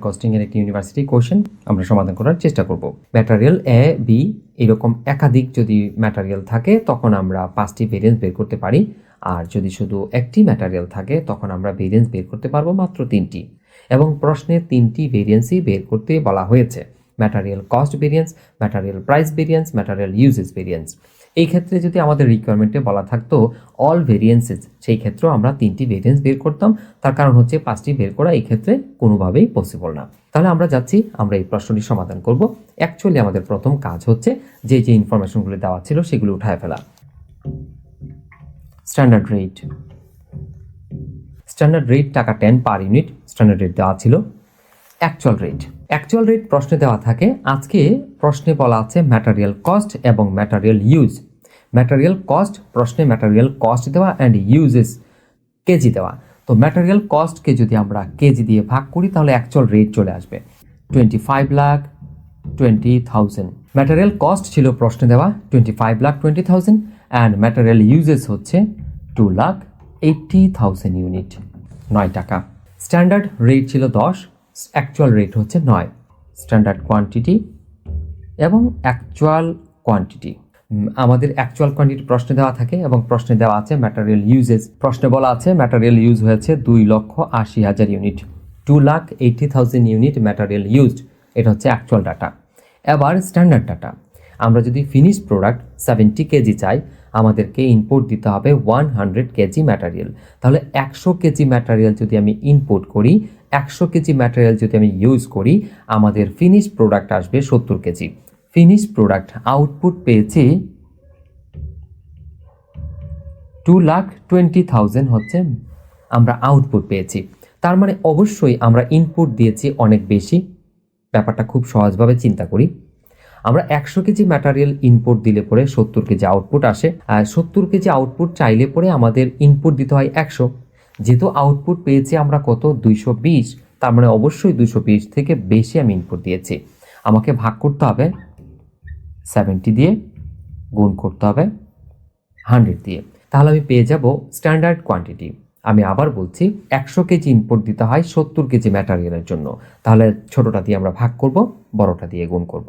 Costing এর একটি university question আমরা সমাধান করার চেষ্টা করব। ম্যাটারিয়াল এ বি এরকম একাধিক যদি ম্যাটারিয়াল থাকে, তখন আমরা পাঁচটি ভেরিয়েন্স বের করতে পারি। আর যদি শুধু একটি ম্যাটারিয়াল থাকে, তখন আমরা ভেরিয়েন্স বের করতে পারব মাত্র তিনটি। এবং প্রশ্নের তিনটি ভেরিয়েন্সই বের করতে বলা হয়েছে। Material cost variance material price variance material usage variance এই ক্ষেত্রে যদি আমাদের রিকোয়ারমেন্টে বলা থাকতো অল ভেরিয়েন্সেস সেই ক্ষেত্রেও আমরা তিনটি ভেরিয়েন্স বের করতাম। তার কারণ হচ্ছে পাঁচটি বের করা এই ক্ষেত্রে কোনোভাবেই পসিবল না। তাহলে আমরা যাচ্ছি, আমরা এই প্রশ্নটি সমাধান করব। অ্যাকচুয়ালি আমাদের প্রথম কাজ হচ্ছে যে যে ইনফরমেশনগুলো দেওয়া ছিল সেগুলো উঠায় ফেলা। স্ট্যান্ডার্ড রেট স্ট্যান্ডার্ড রেট টাকা ten per unit standard rate দেওয়া ছিল। অ্যাকচুয়াল রেট অ্যাকচুয়াল রেট প্রশ্নে দেওয়া থাকে, আজকে প্রশ্নে বলা আছে ম্যাটারিয়াল কস্ট এবং ম্যাটারিয়াল ইউজ ম্যাটারিয়াল কস্ট প্রশ্নে ম্যাটারিয়াল কস্ট দেওয়া অ্যান্ড ইউজেস কেজি দেওয়া। তো ম্যাটারিয়াল কস্টকে যদি আমরা কেজি দিয়ে ভাগ করি, তাহলে অ্যাকচুয়াল রেট চলে আসবে। Twenty five lakh twenty thousand material cost ছিল প্রশ্নে দেওয়া twenty five lakh twenty thousand and material usage হচ্ছে two lakh eighty thousand unit নয় টাকা। স্ট্যান্ডার্ড রেট ছিল দশ অ্যাকচুয়াল রেট হচ্ছে নয়। স্ট্যান্ডার্ড কোয়ান্টিটি এবং অ্যাকচুয়াল কোয়ান্টিটি আমাদের অ্যাকচুয়াল কোয়ান্টিটি প্রশ্নে দেওয়া থাকে এবং প্রশ্নে দেওয়া আছে ম্যাটারিয়াল ইউজেস প্রশ্নে বলা আছে ম্যাটারিয়াল ইউজ হয়েছে দুই লক্ষ আশি হাজার unit two lakh eighty thousand unit material used এটা হচ্ছে অ্যাকচুয়াল ডাটা এবার স্ট্যান্ডার্ড ডাটা আমরা যদি ফিনিশ প্রোডাক্ট সেভেন্টি কেজি চাই আমাদেরকে ইনপুট দিতে হবে ওয়ান হান্ড্রেড কেজি ম্যাটারিয়াল তাহলে একশো কেজি ম্যাটারিয়াল যদি আমি ইনপুট করি, একশো কেজি ম্যাটেরিয়াল যদি আমি ইউজ করি, আমাদের ফিনিশ প্রোডাক্ট আসবে সত্তর কেজি ফিনিশ প্রোডাক্ট আউটপুট পেয়েছি টু লাখ টোয়েন্টি থাউজেন্ড হচ্ছে আমরা আউটপুট পেয়েছি। তার মানে অবশ্যই আমরা ইনপুট দিয়েছি অনেক বেশি। ব্যাপারটা খুব সহজভাবে চিন্তা করি। আমরা একশো কেজি ম্যাটারিয়াল ইনপুট দিলে পরে সত্তর কেজি আউটপুট আসে, আর সত্তর কেজি আউটপুট চাইলে পরে আমাদের ইনপুট দিতে হয় একশো। যেহেতু আউটপুট পেয়েছি আমরা কত? দুইশো বিশ। তার মানে অবশ্যই দুইশো বিশ থেকে বেশি আমি ইনপুট দিয়েছি। আমাকে ভাগ করতে হবে। সেভেন্টি দিয়ে গুণ করতে হবে। হান্ড্রেড দিয়ে। তাহলে আমি পেয়ে যাব স্ট্যান্ডার্ড কোয়ান্টিটি আমি আবার বলছি, একশো কেজি ইনপুট দিতে হয় সত্তর কেজি ম্যাটারিয়ালের জন্য। তাহলে ছোটটা দিয়ে আমরা ভাগ করব, বড়টা দিয়ে গুণ করব।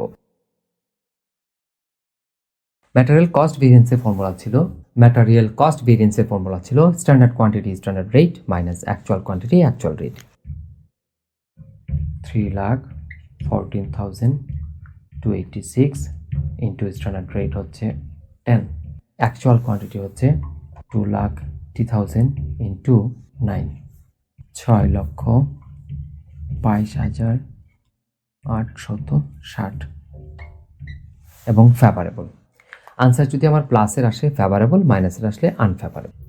ম্যাটেরিয়াল কস্ট ভেরিয়েন্সের ফর্মুলা ছিল ম্যাটেরিয়াল কস্ট ভেরিয়েন্সের ফর্মুলা ছিল standard quantity standard rate minus actual quantity actual rate three lakh fourteen thousand two eighty six into standard rate হচ্ছে টেন অ্যাকচুয়াল কোয়ান্টিটি হচ্ছে টু লাখ টি থাউজেন্ড ইন্টু নাইন ছয় লক্ষ বাইশ হাজার আটশত ষাট। এবং ফেভারেবল আনসার যদি আমার প্লাসের আসে ফেভারেবল মাইনাসের আসলে unfavourable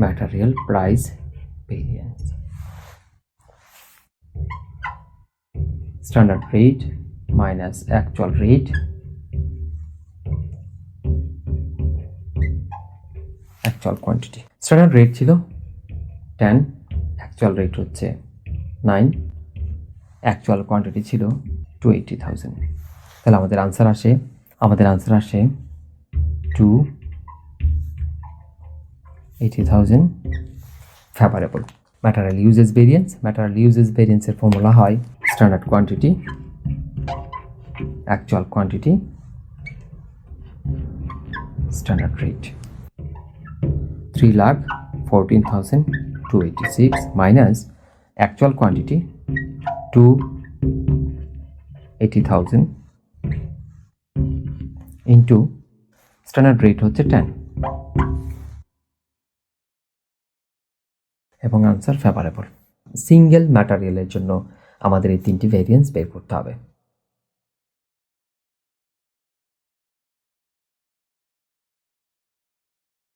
material price variance standard rate minus actual rate actual quantity standard rate ছিল টেন অ্যাকচুয়াল রেট হচ্ছে নাইন অ্যাকচুয়াল কোয়ান্টিটি ছিল টু এইটি থাউজেন্ড তাহলে আমাদের আনসার আসে আমাদের আনসার আসে two eighty thousand favourable material usage variance material usage ভেরিয়েন্সের formula হয় standard quantity actual quantity standard rate three lakh fourteen thousand two eighty six minus actual quantity two eighty thousand into standard rate হচ্ছে ten এবং answer favourable single ম্যাটারিয়ালের জন্য আমাদের এই তিনটি variance বের করতে হবে।